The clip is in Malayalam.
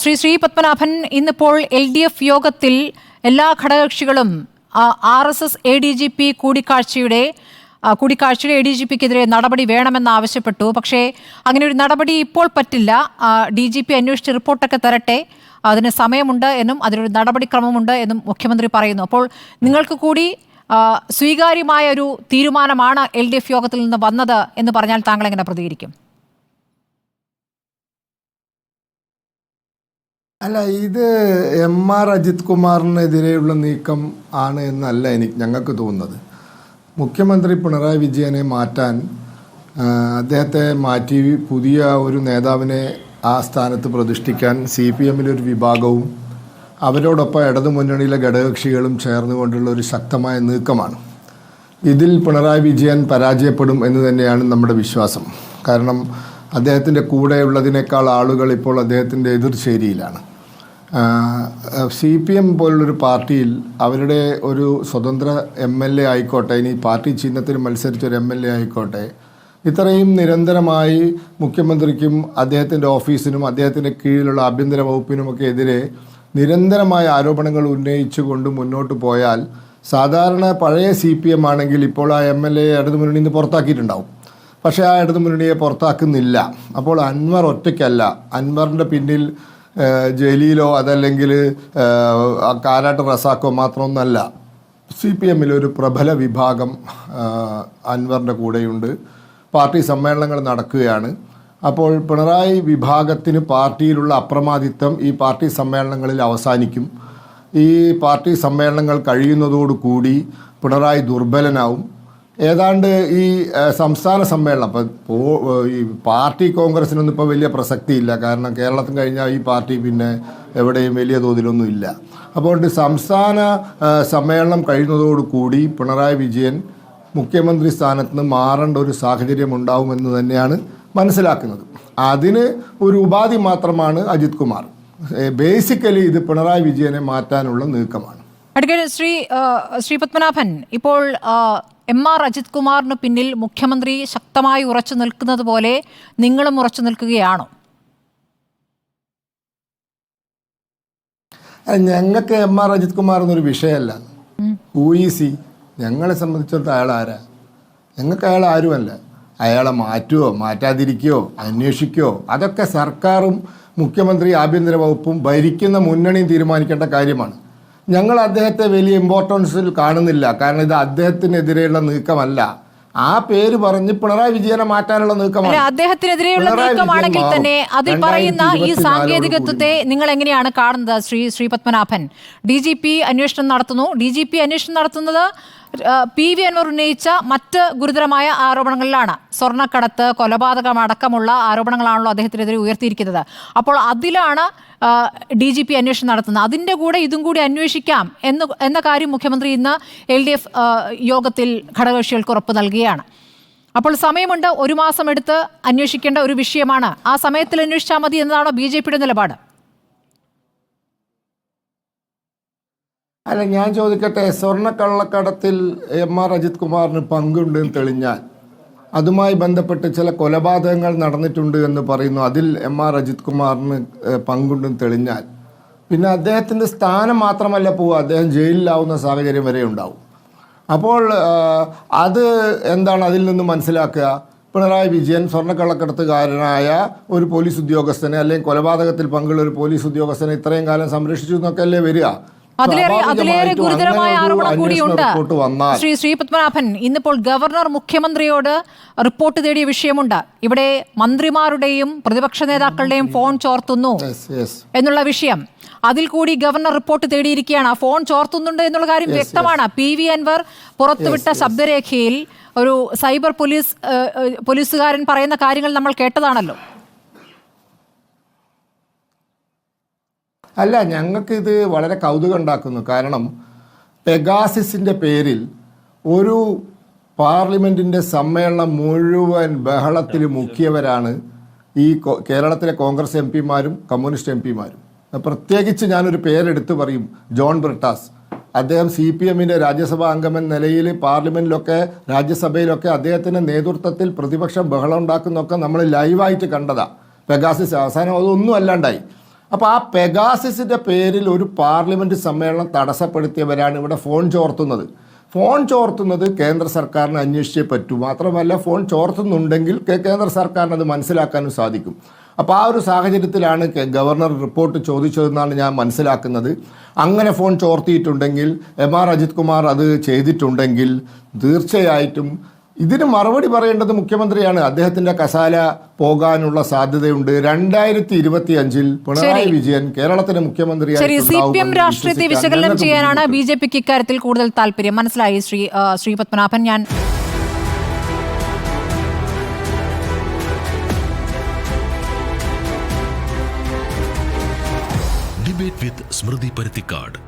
ശ്രീ ശ്രീ പത്മനാഭൻ ഇന്നിപ്പോൾ എൽ ഡി എഫ് യോഗത്തിൽ എല്ലാ ഘടകകക്ഷികളും R S S A D G P കൂടിക്കാഴ്ചയുടെ കൂടിക്കാഴ്ചയുടെ എ ഡി ജി പിക്കെതിരെ നടപടി വേണമെന്ന് ആവശ്യപ്പെട്ടു. പക്ഷേ അങ്ങനെ ഒരു നടപടി ഇപ്പോൾ പറ്റില്ല. ഡി ജി പി അന്വേഷിച്ച് റിപ്പോർട്ടൊക്കെ തരട്ടെ. അതിന് സമയമുണ്ട് എന്നും അതിനൊരു നടപടിക്രമമുണ്ട് എന്നും മുഖ്യമന്ത്രി പറയുന്നു. അപ്പോൾ നിങ്ങൾക്ക് കൂടി സ്വീകാര്യമായ ഒരു തീരുമാനമാണ് എൽ ഡി എഫ് യോഗത്തിൽ നിന്ന് വന്നത് എന്ന് പറഞ്ഞാൽ താങ്കൾ എങ്ങനെ പ്രതികരിക്കും? അല്ല ഇത് എം ആർ അജിത് കുമാറിനെതിരെയുള്ള നീക്കം ആണ് എന്നല്ല എനിക്ക് ഞങ്ങൾക്ക് തോന്നുന്നത്. മുഖ്യമന്ത്രി പിണറായി വിജയനെ മാറ്റാൻ അദ്ദേഹത്തെ മാറ്റി പുതിയ ഒരു നേതാവിനെ ആ സ്ഥാനത്ത് പ്രതിഷ്ഠിക്കാൻ സി പി എമ്മിലെ ഒരു വിഭാഗവും അവരോടൊപ്പം ഇടതുമുന്നണിയിലെ ഘടകകക്ഷികളും ചേർന്നുകൊണ്ടുള്ള ഒരു ശക്തമായ നീക്കമാണ്. ഇതിൽ പിണറായി വിജയൻ പരാജയപ്പെടും എന്ന് തന്നെയാണ് നമ്മുടെ വിശ്വാസം. കാരണം അദ്ദേഹത്തിന്റെ കൂടെയുള്ളതിനേക്കാൾ ആളുകൾ ഇപ്പോൾ അദ്ദേഹത്തിന്റെ എതിർചേരിയിലാണ്. സി പി എം പോലുള്ളൊരു പാർട്ടിയിൽ അവരുടെ ഒരു സ്വതന്ത്ര എം എൽ എ ആയിക്കോട്ടെ ഇനി പാർട്ടി ചിഹ്നത്തിൽ മത്സരിച്ച ഒരു എം എൽ എ ആയിക്കോട്ടെ ഇത്രയും നിരന്തരമായി മുഖ്യമന്ത്രിക്കും അദ്ദേഹത്തിന്റെ ഓഫീസിനും അദ്ദേഹത്തിന്റെ കീഴിലുള്ള ആഭ്യന്തര വകുപ്പിനുമൊക്കെ എതിരെ നിരന്തരമായ ആരോപണങ്ങൾ ഉന്നയിച്ചുകൊണ്ട് മുന്നോട്ട് പോയാൽ സാധാരണ പഴയ സി പി എം ആണെങ്കിൽ ഇപ്പോൾ ആ എം എൽ എ ഇടതുമുന്നണിയിൽ നിന്ന് പുറത്താക്കിയിട്ടുണ്ടാവും. പക്ഷേ ആ ഇടതു ഇടതുമുന്നണിയെ പുറത്താക്കുന്നില്ല. അപ്പോൾ അൻവർ ഒറ്റയ്ക്കല്ല. അൻവറിന്റെ പിന്നിൽ ജലീലോ അതല്ലെങ്കിൽ കാരാട്ട് റസാക്കോ മാത്രമൊന്നല്ല. സി പി എമ്മിൽ ഒരു പ്രബല വിഭാഗം അൻവറിന്റെ കൂടെയുണ്ട്. പാർട്ടി സമ്മേളനങ്ങൾ നടക്കുകയാണ്. അപ്പോൾ പിണറായി വിഭാഗത്തിന് പാർട്ടിയിലുള്ള അപ്രമാദിത്വം ഈ പാർട്ടി സമ്മേളനങ്ങളിൽ അവസാനിക്കും. ഈ പാർട്ടി സമ്മേളനങ്ങൾ കഴിയുന്നതോടുകൂടി പിണറായി ദുർബലനാവും. ഏതാണ്ട് ഈ സംസ്ഥാന സമ്മേളനം ഇപ്പോൾ ഈ പാർട്ടി കോൺഗ്രസിനൊന്നും ഇപ്പോൾ വലിയ പ്രസക്തിയില്ല. കാരണം കേരളത്തിൽ കഴിഞ്ഞാൽ ഈ പാർട്ടി പിന്നെ എവിടെയും വലിയ തോതിലൊന്നും ഇല്ല. അപ്പോൾ സംസ്ഥാന സമ്മേളനം കഴിയുന്നതോടുകൂടി പിണറായി വിജയൻ മുഖ്യമന്ത്രി സ്ഥാനത്ത് നിന്ന് മാറേണ്ട ഒരു സാഹചര്യം ഉണ്ടാവുമെന്ന് തന്നെയാണ് മനസ്സിലാക്കുന്നത്. അതിന് ഒരു ഉപാധി മാത്രമാണ് അജിത് കുമാർ. ബേസിക്കലി ഇത് പിണറായി വിജയനെ മാറ്റാനുള്ള നീക്കമാണ്. അഡ്വക്കേറ്റ് ശ്രീ ശ്രീ പത്മനാഭൻ ഇപ്പോൾ എം ആർ അജിത് കുമാറിന് പിന്നിൽ മുഖ്യമന്ത്രി ശക്തമായി ഉറച്ചു നിൽക്കുന്നത് പോലെ നിങ്ങളും ഉറച്ചു നിൽക്കുകയാണോ? ഞങ്ങൾക്ക് എം ആർ അജിത് കുമാർ എന്നൊരു വിഷയമല്ല ഹൂ ഈസി ഞങ്ങളെ സംബന്ധിച്ചിടത്തോളം അയാൾ ആരാ? ഞങ്ങൾക്ക് അയാൾ ആരുമല്ല. അയാളെ മാറ്റുകയോ മാറ്റാതിരിക്കുകയോ അന്വേഷിക്കുകയോ അതൊക്കെ സർക്കാരും മുഖ്യമന്ത്രി ആഭ്യന്തര വകുപ്പും ഭരിക്കുന്ന മുന്നണിയും തീരുമാനിക്കേണ്ട കാര്യമാണ്. ഞങ്ങൾ അദ്ദേഹത്തെ വലിയ ഇമ്പോർട്ടൻസിൽ കാണുന്നില്ല. കാരണം ഇത് അദ്ദേഹത്തിനെതിരെയുള്ള നീക്കമല്ല. ആ പേര് പറഞ്ഞ് പിണറായി വിജയനെ മാറ്റാനുള്ള നീക്കമാണ്. അദ്ദേഹത്തിനെതിരെയുള്ള നീക്കമാണെങ്കിൽ തന്നെ അതിൽ പറയുന്ന ഈ 2024 സാങ്കേതികത്വത്തെ നിങ്ങൾ എങ്ങനെയാണ് കാണുന്നത്? Shri Shri Padmanabhan D G P അന്വേഷണം നടത്തുന്നു. ഡി ജി പി അന്വേഷണം നടത്തുന്നത് പി വി അൻവർ ഉന്നയിച്ച മറ്റ് ഗുരുതരമായ ആരോപണങ്ങളിലാണ് സ്വർണക്കടത്ത് കൊലപാതകം അടക്കമുള്ള ആരോപണങ്ങളാണല്ലോ അദ്ദേഹത്തിനെതിരെ ഉയർത്തിയിരിക്കുന്നത്. അപ്പോൾ അതിലാണ് ഡി ജി പി അന്വേഷണം നടത്തുന്നത്. അതിന്റെ കൂടെ ഇതും കൂടി അന്വേഷിക്കാം എന്ന് എന്ന കാര്യം മുഖ്യമന്ത്രി ഇന്ന് എൽ ഡി എഫ് യോഗത്തിൽ ഘടകകക്ഷികൾക്ക് ഉറപ്പ് നൽകുകയാണ്. അപ്പോൾ സമയമുണ്ട്. ഒരു മാസം എടുത്ത് അന്വേഷിക്കേണ്ട ഒരു വിഷയമാണ്. ആ സമയത്തിൽ അന്വേഷിച്ചാൽ മതി എന്നതാണോ ബി ജെ പിയുടെ നിലപാട്? അല്ല ഞാൻ ചോദിക്കട്ടെ സ്വർണക്കള്ളക്കടത്തിൽ എം ആർ അജിത് കുമാറിന് പങ്കുണ്ടെന്ന് തെളിഞ്ഞാൽ അതുമായി ബന്ധപ്പെട്ട് ചില കൊലപാതകങ്ങൾ നടന്നിട്ടുണ്ട് എന്ന് പറയുന്നു. അതിൽ എം ആർ അജിത് കുമാറിന് പങ്കുണ്ടെന്ന് തെളിഞ്ഞാൽ പിന്നെ അദ്ദേഹത്തിന്റെ സ്ഥാനം മാത്രമല്ല പോവുക. അദ്ദേഹം ജയിലിലാവുന്ന സാഹചര്യം വരെ ഉണ്ടാവും. അപ്പോൾ അത് എന്താണ് അതിൽ നിന്ന് മനസ്സിലാക്കുക? പിണറായി വിജയൻ സ്വർണക്കള്ളക്കടത്തുകാരനായ ഒരു പോലീസ് ഉദ്യോഗസ്ഥനെ അല്ലെങ്കിൽ കൊലപാതകത്തിൽ പങ്കുള്ള ഒരു പോലീസ് ഉദ്യോഗസ്ഥനെ ഇത്രയും കാലം സംരക്ഷിച്ചു എന്നൊക്കെ അല്ലേ വരിക? അതിലേറെ അതിലേറെ ഗുരുതരമായ അങ്ങനെ ആരോപണം കൂടിയുണ്ട്. ശ്രീ ശ്രീ പത്മനാഭൻ ഇന്നിപ്പോൾ ഗവർണർ മുഖ്യമന്ത്രിയോട് റിപ്പോർട്ട് തേടിയ വിഷയമുണ്ട്. ഇവിടെ മന്ത്രിമാരുടെയും പ്രതിപക്ഷ നേതാക്കളുടെയും ഫോൺ ചോർത്തുന്നു. എന്നുള്ള വിഷയം. അതിൽ കൂടി ഗവർണർ റിപ്പോർട്ട് തേടിയിരിക്കുകയാണ്. ആ ഫോൺ ചോർത്തുന്നുണ്ട് എന്നുള്ള കാര്യം വ്യക്തമാണ്. പി. വി. അൻവർ പുറത്തുവിട്ട ശബ്ദരേഖയിൽ ഒരു സൈബർ പോലീസ് പോലീസുകാരൻ പറയുന്ന കാര്യങ്ങൾ നമ്മൾ കേട്ടതാണല്ലോ. അല്ല ഞങ്ങൾക്കിത് വളരെ കൗതുകം ഉണ്ടാക്കുന്നു കാരണം പെഗാസിസിന്റെ പേരിൽ ഒരു പാർലമെന്റിന്റെ സമ്മേളനം മുഴുവൻ ബഹളത്തിൽ മുക്കിയവരാണ് ഈ കേരളത്തിലെ കോൺഗ്രസ് എം പിമാരും കമ്മ്യൂണിസ്റ്റ് എം പിമാരും. പ്രത്യേകിച്ച് ഞാനൊരു പേരെടുത്ത് പറയും ജോൺ ബ്രിട്ടാസ്. അദ്ദേഹം സി പി എമ്മിന്റെ രാജ്യസഭാ അംഗമെന്ന നിലയിൽ പാർലമെന്റിലൊക്കെ രാജ്യസഭയിലൊക്കെ അദ്ദേഹത്തിന്റെ നേതൃത്വത്തിൽ പ്രതിപക്ഷം ബഹളം ഉണ്ടാക്കുന്നൊക്കെ നമ്മൾ ലൈവായിട്ട് കണ്ടതാണ് പെഗാസിസ് അവസാനം അതൊന്നും അല്ലാണ്ടായി. അപ്പോൾ ആ പെഗാസിസിന്റെ പേരിൽ ഒരു പാർലമെന്റ് സമ്മേളനം തടസ്സപ്പെടുത്തിയവരാണ് ഇവിടെ ഫോൺ ചോർത്തുന്നത്. ഫോൺ ചോർത്തുന്നത് കേന്ദ്ര സർക്കാരിന് അന്വേഷിച്ചേ പറ്റൂ. മാത്രമല്ല ഫോൺ ചോർത്തുന്നുണ്ടെങ്കിൽ കേന്ദ്ര സർക്കാരിന് അത് മനസ്സിലാക്കാനും സാധിക്കും. അപ്പോൾ ആ ഒരു സാഹചര്യത്തിലാണ് ഗവർണർ റിപ്പോർട്ട് ചോദിച്ചതെന്നാണ് ഞാൻ മനസ്സിലാക്കുന്നത്. അങ്ങനെ ഫോൺ ചോർത്തിയിട്ടുണ്ടെങ്കിൽ എം ആർ അജിത് കുമാർ അത് ചെയ്തിട്ടുണ്ടെങ്കിൽ തീർച്ചയായിട്ടും ഇതിന് മറുപടി പറയേണ്ടത് മുഖ്യമന്ത്രിയാണ്. അദ്ദേഹത്തിന്റെ കസാല പോകാനുള്ള സാധ്യതയുണ്ട്. രണ്ടായിരത്തി ഇരുപത്തി അഞ്ചിൽ പിണറായി വിജയൻ കേരളത്തിന് മുഖ്യമന്ത്രിയായി സി പി എം മുഖ്യമന്ത്രി രാഷ്ട്രീയത്തെ വിശകലനം ചെയ്യാനാണ് ബി ജെ പിക്ക് ഇക്കാര്യത്തിൽ കൂടുതൽ താല്പര്യം. മനസ്സിലായി ശ്രീ ശ്രീ പത്മനാഭൻ. ഞാൻ ഡിബേറ്റ് വിത്ത് സ്മൃതി പരുത്തിക്കാട്